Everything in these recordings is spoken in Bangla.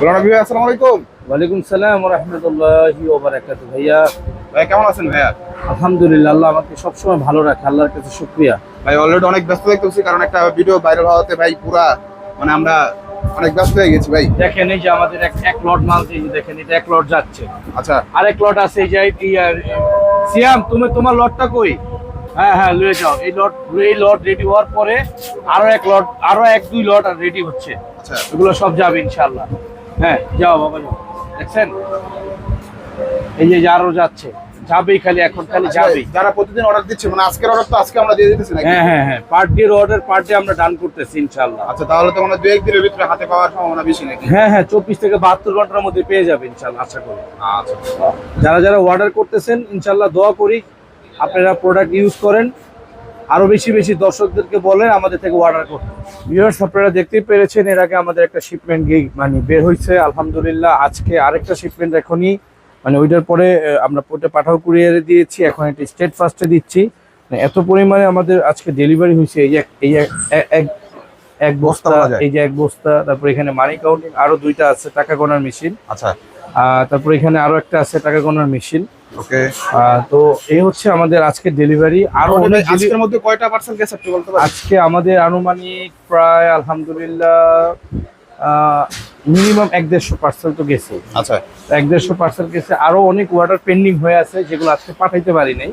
আসসালামু আলাইকুম। ওয়ালাইকুম সালাম রহমতুল্লাহি ওবারাকাতু ভাইয়া ভাই কেমন আছেন ভাইয়া? আলহামদুলিল্লাহ আল্লাহ আমাকে সবসময় ভালো রাখে আল্লাহর কাছে শুক্রিয়া। ভাই অলরেডি অনেক ব্যস্ত দেখতেছি কারণ একটা ভিডিও ভাইরাল হওয়াতে ভাই পুরা মানে আমরা অনেক ব্যস্ত হয়ে গেছি ভাই। দেখেন এই যে আমাদের এক এক লট মাল এই যে দেখেন এটা এক লট যাচ্ছে। আচ্ছা। আরেক লট আছে এই যে এই সিয়াম তুমি তোমার লটটা কই? হ্যাঁ হ্যাঁ লয়ে যাও। এই লট এই লট রেডি হওয়ার পরে আরও এক লট আরও এক দুই লট আর রেডি হচ্ছে। আচ্ছা। এগুলো সব যাবে ইনশাআল্লাহ। হ্যাঁ যাও বাবা যাও। দেখছেন? এই যে আরও যাচ্ছে যাবেই খালি এখন খালি আচ্ছা, যাবেই। যারা প্রতিদিন অর্ডার দিচ্ছে মানে আজকের অর্ডার তো আজকে আমরা দিয়ে দিতেছি নাকি? হ্যাঁ হ্যাঁ হ্যাঁ per day order per day আমরা ডান করতেছি ইনশাআল্লাহ। আচ্ছা তাহলে তো মানে দু এক দিনের ভিতরে হাতে পাওয়ার সম্ভাবনা বেশি নাকি? হ্যাঁ হ্যাঁ চব্বিশ থেকে বাহাত্তর ঘণ্টার মধ্যে পেয়ে যাবে ইনশাআল্লাহ আশা করি। আচ্ছা যারা যারা অর্ডার করতেছেন ইনশাআল্লাহ দোয়া করি আপনারা প্রোডাক্ট ইউজ করেন। আরও বেশি বেশি দর্শকদেরকে বলেন আমাদের থেকে অর্ডার করতে। ভিউয়ার্স আপনারা দেখতেই পেরেছেন এর আগে আমাদের একটা শিপমেন্ট গিয়ে মানে বের হয়েছে আলহামদুলিল্লাহ। আজকে আরেকটা শিপমেন্ট এখনই মানে ওইটার পরে আমরা পোর্টে পাঠাও কুরিয়ারে দিয়েছি এখন একটা স্টেট ফার্স্টে দিচ্ছি। মানে এত পরিমাণে আমাদের আজকে ডেলিভারি হয়েছে এই এক এই এক- এক- বস্তা এই যে এক বস্তা তারপর এখানে মানি কাউন্টিং আরও দুইটা আছে টাকা গোনার মেশিন আচ্ছা। তারপর এখানে আরও একটা আছে টাকা গোনার মেশিন। ওকে। তো এই হচ্ছে আমাদের আজকে ডেলিভারি আরও অনেক আজকের মধ্যে কয়টা পার্সেল গেছে একটু বলতে পারেন আজকে আমাদের আনুমানিক প্রায় আলহামদুলিল্লাহ মিনিমাম এক দেড়শো পার্সেল তো গেছে। আচ্ছা। এক দেড়শো পার্সেল গেছে। আরও অনেক অর্ডার পেন্ডিং হয়ে আছে যেগুলো আজকে পাঠাইতে পারি নাই।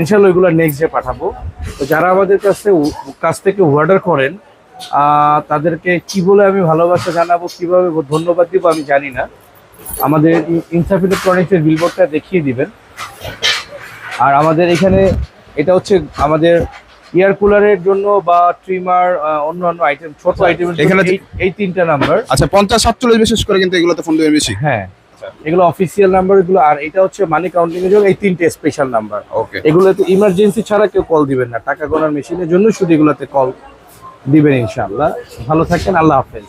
ইনশাল্লাহ ওইগুলো নেক্সট ডে পাঠাবো। তো যারা আমাদের কাছে কাছ থেকে অর্ডার করেন তাদেরকে কি বলে আমি ভালোবাসা জানাব কীভাবে ধন্যবাদ দিব আমি জানি না। আমাদের ইনসাফ ইলেকট্রনিক্সের বিলবোর্ডটা দেখিয়ে দিবেন। আর আমাদের এখানে এটা হচ্ছে আমাদের এয়ার কুলারের জন্য বা ট্রিমার অন্যান্য আইটেম ছোট আইটেম এখানে এই তিনটা নাম্বার আচ্ছা পঞ্চাশ সাতচল্লিশ বিশেষ করে কিন্তু এগুলোতে ফোন দেবেন বেশি? হ্যাঁ এগুলো অফিসিয়াল নাম্বার এগুলো আর এটা হচ্ছে মানি কাউন্টিং এর জন্য এই তিনটে স্পেশাল নাম্বার ওকে এগুলোতে ইমার্জেন্সি ছাড়া কেউ কল দিবেন না টাকা গোনার মেশিনের জন্য শুধু এগুলোতে কল দিবেন ইনশাআল্লাহ। ভালো থাকেন আল্লাহ হাফেজ।